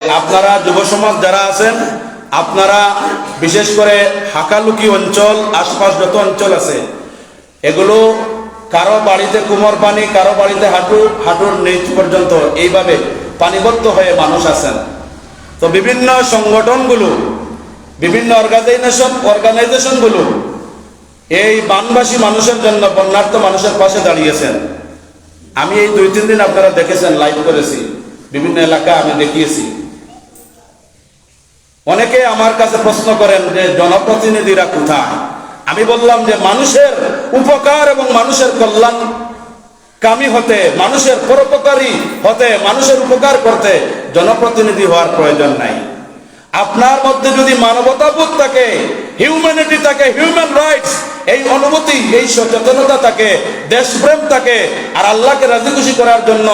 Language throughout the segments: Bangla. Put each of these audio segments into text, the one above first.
আপনারা যুব সমাজ যারা আছেন, আপনারা বিশেষ করে হাকালুকি অঞ্চল, আশপাশ যত অঞ্চল আছে, এগুলো কারও বাড়িতে কুমোর পানি, কারও বাড়িতে হাঁটু, হাঁটুর নিচ পর্যন্ত এইভাবে পানিবদ্ধ হয়ে মানুষ আছেন। তো বিভিন্ন সংগঠনগুলো, বিভিন্ন অর্গানাইজেশন অর্গানাইজেশনগুলো এই বানবাসী মানুষের জন্য, বন্যার্থ মানুষের পাশে দাঁড়িয়েছেন। আমি এই দুই, তিন দিন আপনারা দেখেছেন লাইভ করেছি। বিভিন্ন এলাকা আমি দেখিয়েছি। অনেকে আমার কাছে প্রশ্ন করেন যে জনপ্রতিনিধিরা কোথায়? আমি বললাম যে মানুষের উপকার এবং মানুষের কল্যাণ কামি হতে, মানুষের পরোপকারী হতে, মানুষের উপকার করতে জনপ্রতিনিধি হওয়ার প্রয়োজন নাই। আপনার মধ্যে যদি মানবতাবোধ থাকে হিউম্যানিটি থাকে হিউম্যান রাইটস এই অনুভূতি, এই সচেতনতা থাকে, দেশপ্রেম থাকে। আর আল্লাহকে রাজি খুশি করার জন্য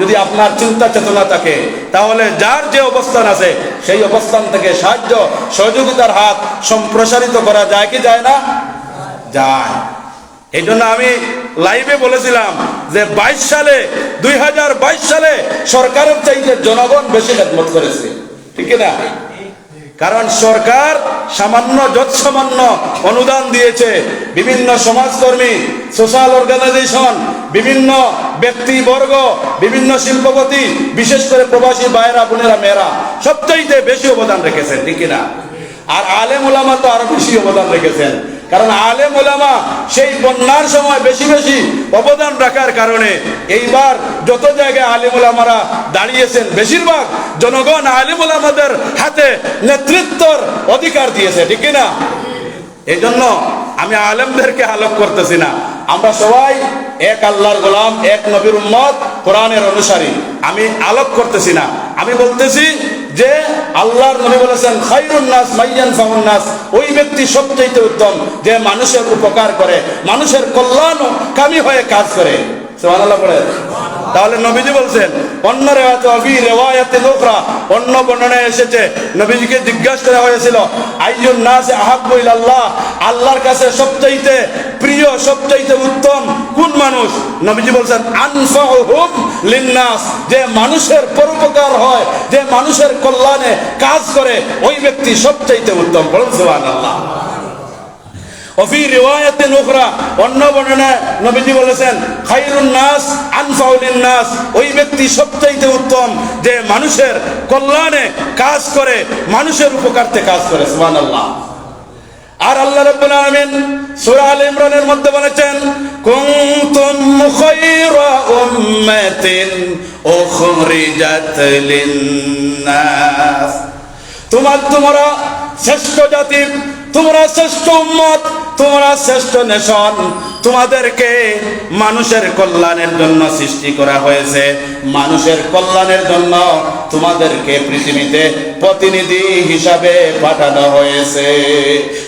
যদি আপনার চিন্তা চেতনা থাকে, তাহলে যার যে অবস্থান আছে, সেই অবস্থান থেকে সাহায্য, সহযোগিতার হাত সম্প্রসারিত করা যায় কি যায় না? যায়। এই জন্য আমি লাইভে বলেছিলাম যে বাইশ সালে, দুই হাজার বাইশ সালে সরকারের চাইতে জনগণ বেশি খেদমত করেছে। ঠিক না? কারণ সরকার সামান্য, যৎসামান্য অনুদান দিয়েছে বিভিন্ন সমাজকর্মী সোশ্যাল অর্গানাইজেশন বিভিন্ন ব্যক্তিবর্গ, বিভিন্ন শিল্পপতি, বিশেষ করে প্রবাসী বাইরা বোনেরা, মেয়েরা, সবচাইতে বেশি অবদান রেখেছেন, ঠিক কিনা? আর আলেম ওলামা তো আরও বেশি অবদান রেখেছেন। কারণ আলেম ওলামা সেই বন্যার সময় বেশি বেশি অবদান রাখার কারণে এইবার যত জায়গায় আলেম ওলামারা দাঁড়িয়েছেন, বেশিরভাগ জনগণ আলেম ওলামাদের হাতে নেতৃত্বর অধিকার দিয়েছে, ঠিক না? এই জন্য আমি আলেমদেরকে আলোক করতেছি না। আমরা সবাই এক আল্লাহর গোলাম, এক নবীর উম্মত, কোরআনের অনুসারী। আমি আলোক করতেছি না। আমি বলতেছি যে আল্লাহর নবী বলেছেন, খাইরুন নাস, মাইয়ান ফাহুন নাস। ওই ব্যক্তি সবচেয়ে উত্তম, যে মানুষের উপকার করে, মানুষের কল্যাণ কামি হয়ে কাজ করে। সুবহানাল্লাহ বলে তাহলে নবীজি বলছেন অন্য রেওয়াতে অবি রেওয়ায়াতে লোকরা, অন্য বর্ণনায় এসেছে, নবীজিকে জিজ্ঞাসা করা হয়েছিল, আইয়ুন নাস আহাব্বু ইলাল্লাহ? আল্লাহর কাছে সবচাইতে প্রিয়, সবচাইতে উত্তম কোন মানুষ? নবীজি বলছেন আনফাহুম লিন্নাস। যে মানুষের পরোপকার হয়, যে মানুষের কল্যাণে কাজ করে, ওই ব্যক্তি সবচাইতে উত্তম বলুন সুবহানাল্লাহ। অফি রিওয়ায়াতে নোখরা অন্য বর্ণনায় নবীজি বলেছেন, খাইরুন নাস আনফাউলিন নাস। ওই ব্যক্তি সবচাইতে উত্তম যে মানুষের কল্যাণে কাজ করে, মানুষের উপকারতে কাজ করে, সুবহানাল্লাহ। আর আল্লাহ রাব্বুল আলামিন সূরা আল ইমরানের মধ্যে বলেছেন, কুনতুম খায়রা উম্মাতিন উখরিজাত লিন-নাস। তোমার, তোমরা শ্রেষ্ঠ জাতি, তোমরা শ্রেষ্ঠ উম্মত তোমরা শ্রেষ্ঠ নেশন। তোমাদেরকে মানুষের কল্যাণের জন্য সৃষ্টি করা হয়েছে। মানুষের কল্যাণের জন্য তোমাদেরকে পৃথিবীতে প্রতিনিধি হিসাবে পাঠানো হয়েছে।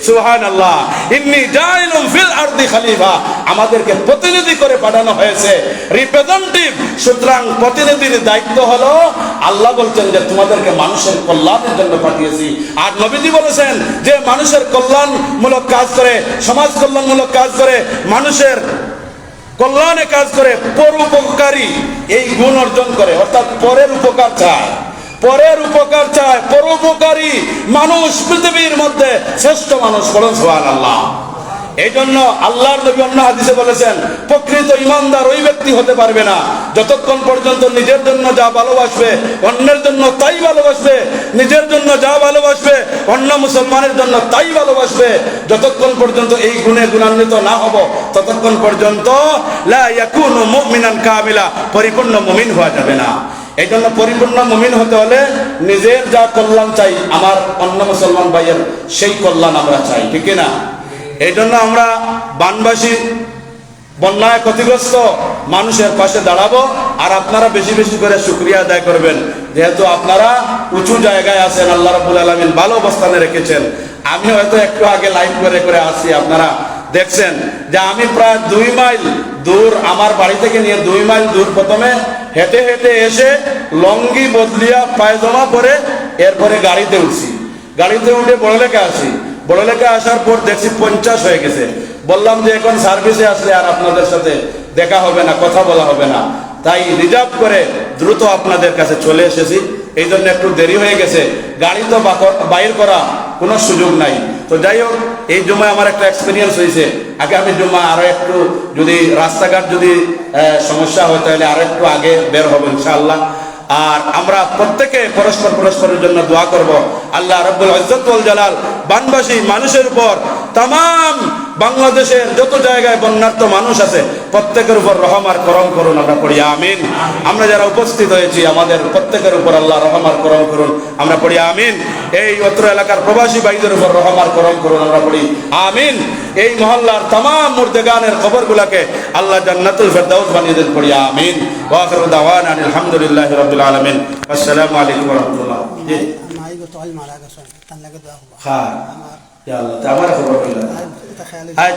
সুবহানাল্লাহ। ইন্নী জাইলুম ফিল আরদি খলিফা। আমাদেরকে প্রতিনিধি করে পাঠানো হয়েছে। রিপ্রেজেন্টেটিভ সুতরাং প্রতিনিধির দায়িত্ব হলো, আল্লাহ বলছেন যে তোমাদেরকে মানুষের কল্যাণের জন্য পাঠিয়েছি। আর নবীজি বলেছেন যে মানুষের কল্যাণমূলক কাজ করে, সমাজ কল্যাণমূলক কাজ করে, মানুষের কল্যাণে কাজ করে, পরোপকারী এই গুণ অর্জন করে, অর্থাৎ পরের উপকার চায়। পরের উপকার চায় পরোপকারী মানুষ পৃথিবীর মধ্যে শ্রেষ্ঠ মানুষ বলুন সোহান আল্লাহ এই জন্য আল্লাহর নবী অন্য হাদিসে বলেছেন, প্রকৃত ইমানদার ওই ব্যক্তি হতে পারবে না। যতক্ষণ পর্যন্ত নিজের জন্য যা ভালোবাসবে, অন্যের জন্য তাই ভালোবাসবে, নিজের জন্য যা ভালোবাসবে, অন্য মুসলমানের জন্য তাই ভালোবাসবে, যতক্ষণ পর্যন্ত এই গুণে গুণান্বিত না হব, ততক্ষণ পর্যন্ত লা ইয়াকুনু মুমিনান কামিলা, পরিপূর্ণ মুমিন হওয়া যাবে না। এই জন্য পরিপূর্ণ মুমিন হতে হলে নিজের যা কল্যাণ চাই, আমার অন্য মুসলমান ভাইয়ের সেই কল্যাণ আমরা চাই, ঠিক না? এই জন্য আমরা বানবাসী, বন্যায় ক্ষতিগ্রস্ত মানুষের পাশে দাঁড়াবো, আর আপনারা বেশি বেশি করে শুক্রিয়া আদায় করবেন। যেহেতু আপনারা উঁচু জায়গায় আছেন, আল্লাহ রাবুল আলমিন ভালো অবস্থানে রেখেছেন। আমি হয়তো একটু আগে লাইভ করে করে আসি, আপনারা দেখছেন যে আমি প্রায় দুই মাইল দূর আমার বাড়ি থেকে নিয়ে দুই মাইল দূর প্রথমে হেঁটে হেঁটে এসে লঙ্গি বদলিয়া পায়জামা পরে এরপরে গাড়িতে উঠছি। গাড়িতে উঠে বড় লেখা আসি। বড় লেখা আসার পর দেখছি পঞ্চাশ হয়ে গেছে। বললাম যে এখন সার্ভিসে আসলে আর আপনাদের সাথে দেখা হবে না, কথা বলা হবে না। তাই রিজার্ভ করে দ্রুত আপনাদের কাছে চলে এসেছি। এই জন্য একটু দেরি হয়ে গেছে। গাড়ি তো বাইর করা কোনো সুযোগ নাই। তো যাই হোক এই জমায় আমার একটা এক্সপিরিয়েন্স হয়েছে। আগামী জমা আরও একটু যদি রাস্তাঘাট যদি সমস্যা হয়, তাহলে আরও একটু আগে বের হব, ইনশাআল্লাহ। আর আমরা প্রত্যেকে পরস্পর পরস্পরের জন্য দোয়া করব। আল্লাহ রব্বুল ইজ্জতুল জালাল বানবাসী মানুষের উপর তাম বাংলাদেশের যত জায়গায় বন্যার্থ মানুষ আছে প্রত্যেকের উপর রহম আর করম করুন আমরা পড়ি আমিন। আমরা যারা উপস্থিত হয়েছি আমাদের প্রত্যেকের উপর আল্লাহ রহম আর করম করুন আমরা পড়ি আমিন। এই অত্র এলাকার প্রবাসী ভাইদের উপর রহম আর করম করুন আমরা পড়ি আমিন। এই মহল্লার তাম মুর্দেগানের খবরগুলাকে আল্লাহ জান্নাতুল ফেরদাউস বানিয়ে দেন পড়ি আমিন। ওয়াখিরু দাওয়ানা আলহামদুলিল্লাহি রাব্বিল আলামিন। আসসালামু আলাইকুম ওয়া রাহমাতুল্লাহ। জি মাই গো তো মারা গেছে। তার লাগে দোয়া হ্যাঁ। ইয়া আল্লাহ আমার খবর 哎。